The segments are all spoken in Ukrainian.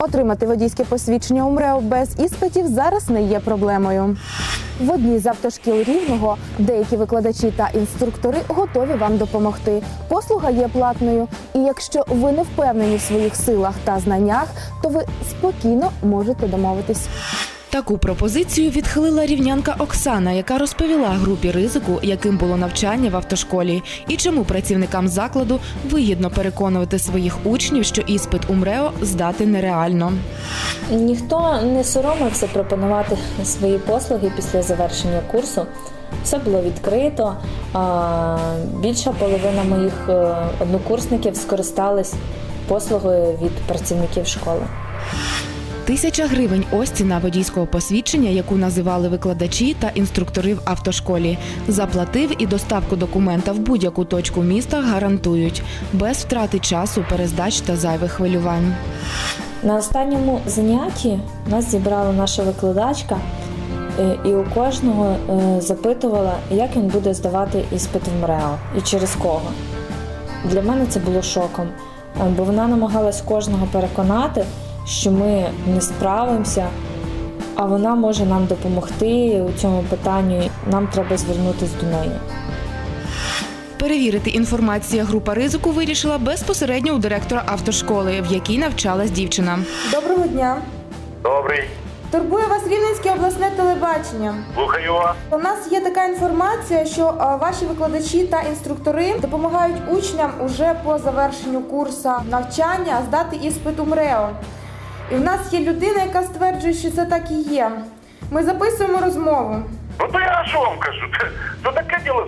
отримати водійське посвідчення УМРЕО без іспитів зараз не є проблемою. В одній з автошкіл рівного деякі викладачі та інструктори готові вам допомогти. Послуга є платною, і якщо ви не впевнені в своїх силах та знаннях, то ви спокійно можете домовитись. Таку пропозицію відхилила рівнянка Оксана, яка розповіла групі ризику, яким було навчання в автошколі, і чому працівникам закладу вигідно переконувати своїх учнів, що іспит УМРЕО здати нереально. Ніхто не соромився пропонувати свої послуги після завершення курсу. Все було відкрито. Більша половина моїх е, однокурсників скористались послугою від працівників школи. Тисяча гривень ось ціна водійського посвідчення, яку називали викладачі та інструктори в автошколі. Заплатив і доставку документа в будь-яку точку міста гарантують без втрати часу, перездач та зайвих хвилювань. На останньому занятті нас зібрала наша викладачка, е, і у кожного е, запитувала, як він буде здавати іспит в МРЕО і через кого. Для мене це було шоком, е, бо вона намагалась кожного переконати, що ми не справимося, а вона може нам допомогти у цьому питанні. Нам треба звернутися до неї. Перевірити інформацію група ризику вирішила безпосередньо у директора автошколи, в якій навчалась дівчина. Доброго дня! Добрий, Турбує вас Рівненське обласне телебачення. слухаю вас. У нас є така інформація, що ваші викладачі та інструктори допомагають учням уже по завершенню курсу навчання здати іспит УМРЕО. І в нас є людина, яка стверджує, що це так і є. Ми записуємо розмову. Ну то я що вам кажу? Це, таке діло.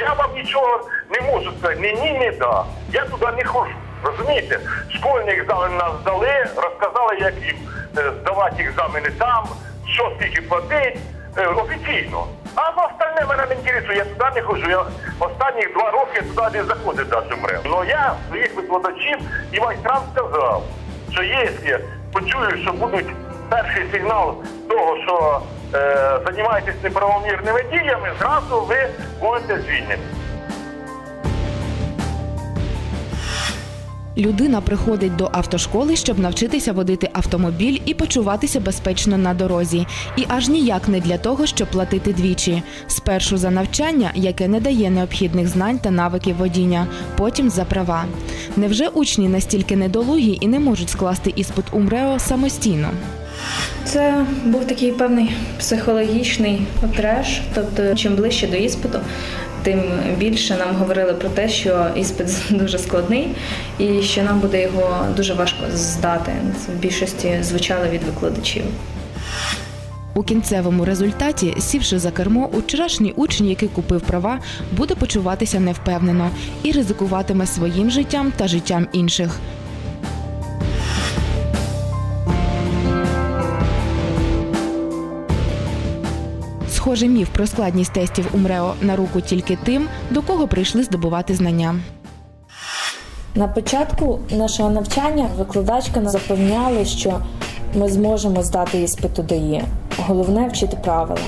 Я вам нічого не можу сказати. Ні, ні, ні, да. Я туди не ходжу. Розумієте? Школьні екзамени нас здали, розказали, як їм е, здавати екзамени там, що скільки платить, е, офіційно. А на остальне мене не інтересує, я туди не ходжу. Я останні два роки туди не заходив навіть МРЕВ. Ну я своїх викладачів і майстрам сказав, що якщо почую, що будуть перший сигнал того, що е, займаєтесь неправомірними діями, зразу ви будете звільнені. Людина приходить до автошколи, щоб навчитися водити автомобіль і почуватися безпечно на дорозі. І аж ніяк не для того, щоб платити двічі. Спершу за навчання, яке не дає необхідних знань та навиків водіння, потім за права. Невже учні настільки недолугі і не можуть скласти іспит УМРЕО самостійно? Це був такий певний психологічний треш. Тобто, чим ближче до іспиту, тим більше нам говорили про те, що іспит дуже складний і що нам буде його дуже важко здати. В більшості звучало від викладачів. У кінцевому результаті, сівши за кермо, вчорашній учень, який купив права, буде почуватися невпевнено і ризикуватиме своїм життям та життям інших. Схоже, міф про складність тестів УМРЕО на руку тільки тим, до кого прийшли здобувати знання. На початку нашого навчання викладачка нас запевняла, що ми зможемо здати іспит у Головне вчити правила.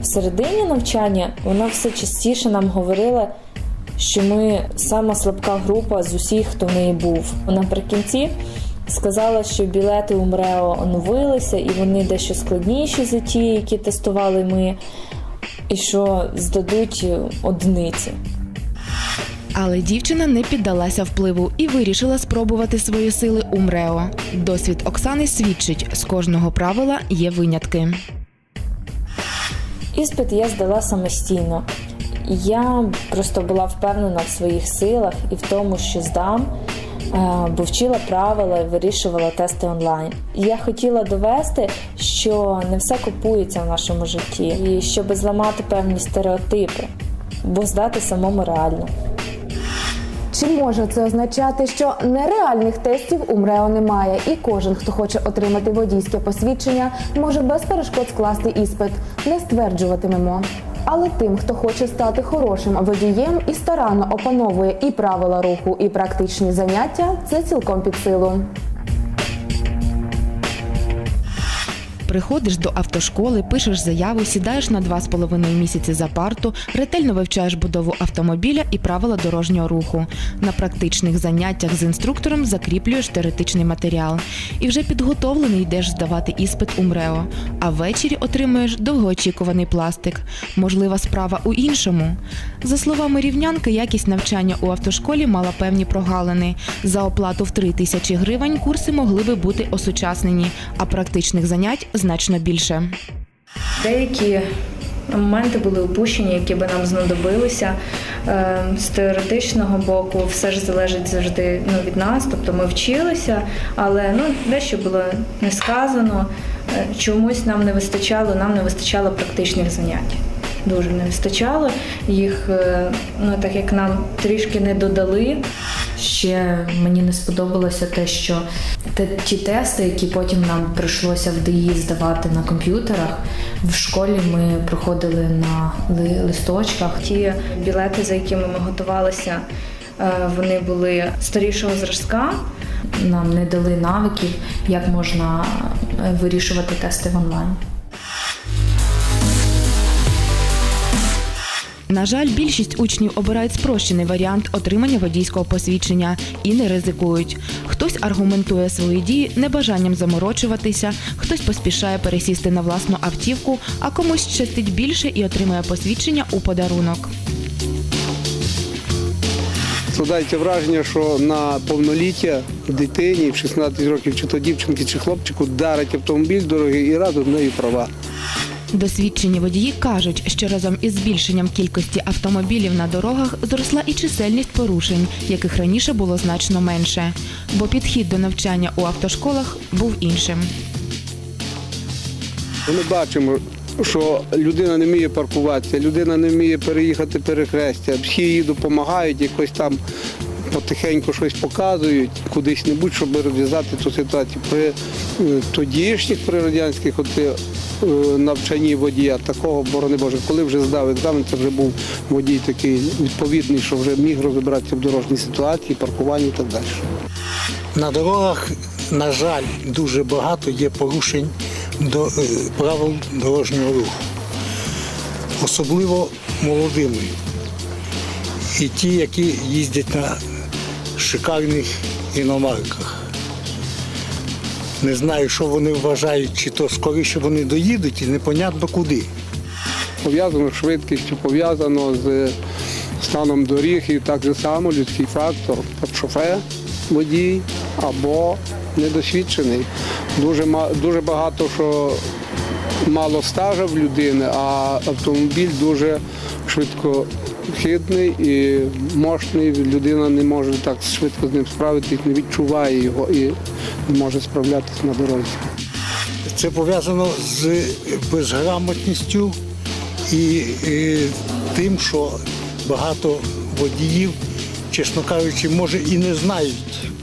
В середині навчання вона все частіше нам говорила, що ми сама слабка група з усіх, хто в неї був. Наприкінці сказала, що білети у МРЕО оновилися і вони дещо складніші за ті, які тестували ми, і що здадуть одиниці. Але дівчина не піддалася впливу і вирішила спробувати свої сили у МРЕО. Досвід Оксани свідчить, з кожного правила є винятки. Іспит я здала самостійно. Я просто була впевнена в своїх силах і в тому, що здам, бо вчила правила і вирішувала тести онлайн. Я хотіла довести, що не все купується в нашому житті, і щоб зламати певні стереотипи, бо здати самому реально. Чи може це означати, що нереальних тестів у МРЕО немає, і кожен, хто хоче отримати водійське посвідчення, може без перешкод скласти іспит? Не стверджуватимемо. Але тим, хто хоче стати хорошим водієм і старанно опановує і правила руху, і практичні заняття, це цілком під силу. Приходиш до автошколи, пишеш заяву, сідаєш на два з половиною місяці за парту, ретельно вивчаєш будову автомобіля і правила дорожнього руху. На практичних заняттях з інструктором закріплюєш теоретичний матеріал. І вже підготовлений йдеш здавати іспит у МРЕО. А ввечері отримуєш довгоочікуваний пластик. Можлива справа у іншому. За словами рівнянки, якість навчання у автошколі мала певні прогалини. За оплату в 3 тисячі гривень курси могли би бути осучаснені, а практичних занять значно більше. Деякі моменти були упущені, які би нам знадобилися. Е, З теоретичного боку все ж залежить завжди ну, від нас, тобто ми вчилися, але ну, дещо було не сказано. Е, Чомусь нам не вистачало, нам не вистачало практичних занять. Дуже не вистачало їх, е, ну так як нам трішки не додали. Ще мені не сподобалося те, що ті тести, які потім нам прийшлося в ДІ здавати на комп'ютерах, в школі ми проходили на ли- листочках. Ті білети, за якими ми готувалися, е, вони були старішого зразка. Нам не дали навиків, як можна е, вирішувати тести в онлайн. На жаль, більшість учнів обирають спрощений варіант отримання водійського посвідчення і не ризикують. Хтось аргументує свої дії небажанням заморочуватися, хтось поспішає пересісти на власну автівку, а комусь щастить більше і отримує посвідчення у подарунок. Складається враження, що на повноліття дитині в 16 років, чи то дівчинки, чи хлопчику дарить автомобіль дорогий і радуть нею права. Досвідчені водії кажуть, що разом із збільшенням кількості автомобілів на дорогах зросла і чисельність порушень, яких раніше було значно менше. Бо підхід до навчання у автошколах був іншим. Ми бачимо, що людина не вміє паркуватися, людина не вміє переїхати перехрестя, всі їй допомагають, якось там потихеньку щось показують, кудись небудь, щоб розв'язати цю ситуацію. При е, тодішніх, при радянських от, е, навчанні водія такого, борони Боже, коли вже здав екзамен, це вже був водій такий відповідний, що вже міг розібратися в дорожній ситуації, паркуванні і так далі. На дорогах, на жаль, дуже багато є порушень до е, правил дорожнього руху, особливо молодими. І ті, які їздять на шикарних іномарках. Не знаю, що вони вважають, чи то скоріше вони доїдуть і непонятно куди. пов'язано з швидкістю, пов'язано з станом доріг і так само людський фактор, от шофер, водій або недосвідчений. Дуже, дуже багато що мало стажа в людини, а автомобіль дуже швидкохідний і мощний. Людина не може так швидко з ним справитися, не відчуває його і не може справлятися на дорозі. Це пов'язано з безграмотністю і, тим, що багато водіїв, чесно кажучи, може і не знають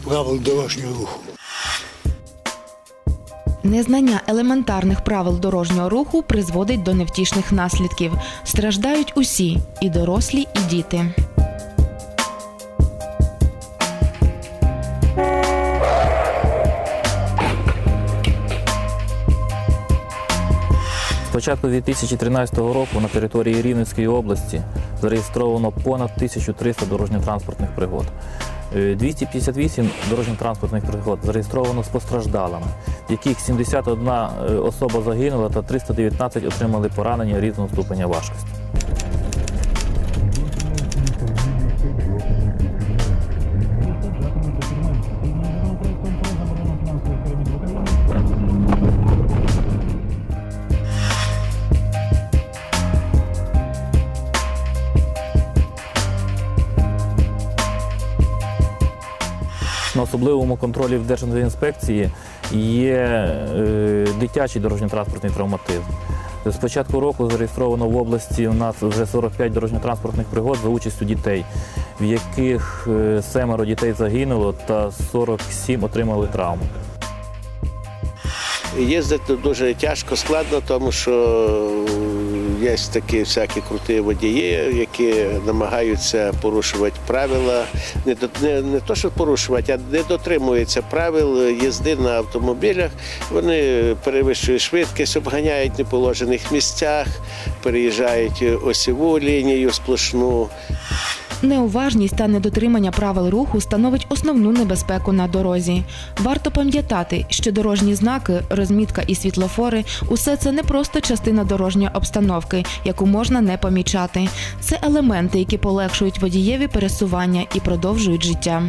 правил дорожнього руху. Незнання елементарних правил дорожнього руху призводить до невтішних наслідків. Страждають усі і дорослі, і діти. Початку 2013 року на території Рівненської області зареєстровано понад 1300 дорожньо-транспортних пригод. Е, 258 дорожньо-транспортних пригод зареєстровано з постраждалими, в яких 71 е, особа загинула та 319 отримали поранення різного ступеня важкості. На особливому контролі в Держінспекції є е, дитячий дорожньо-транспортний травматизм. З початку року зареєстровано в області у нас вже 45 дорожньо-транспортних пригод за участю дітей, в яких е, семеро дітей загинуло та 47 отримали травми. Їздити дуже тяжко, складно, тому що є такі всякі круті водії, які намагаються порушувати правила. Не, не, не то, що порушувати, а не дотримуються правил їзди на автомобілях. Вони перевищують швидкість, обганяють в неположених місцях, переїжджають осіву лінію сплошну. Неуважність та недотримання правил руху становить основну небезпеку на дорозі. Варто пам'ятати, що дорожні знаки, розмітка і світлофори усе це не просто частина дорожньої обстановки, яку можна не помічати. Це елементи, які полегшують водієві пересування і продовжують життя.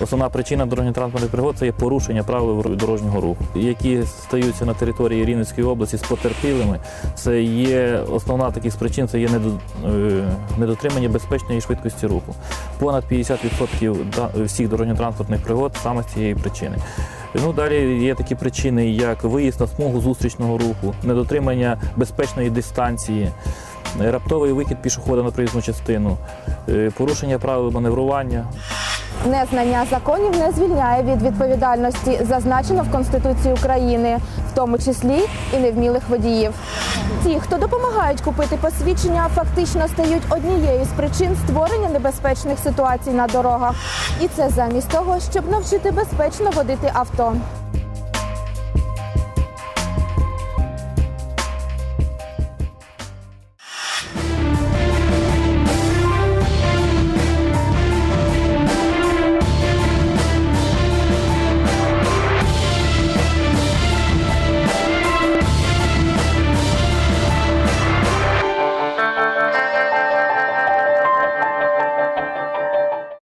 Основна причина дорожньо-транспортних пригод це є порушення правил дорожнього руху, які стаються на території Рівненської області з потерпілими. Це є основна таких причин, це є е, недотримання безпечної швидкості руху. Понад 50% всіх дорожньо-транспортних пригод саме з цієї причини. Ну, далі є такі причини, як виїзд на смугу зустрічного руху, недотримання безпечної дистанції, раптовий викид пішохода на проїзну частину, е, порушення правил маневрування, Незнання законів не звільняє від відповідальності, зазначено в Конституції України, в тому числі і невмілих водіїв. Ті, хто допомагають купити посвідчення, фактично стають однією з причин створення небезпечних ситуацій на дорогах. І це замість того, щоб навчити безпечно водити авто.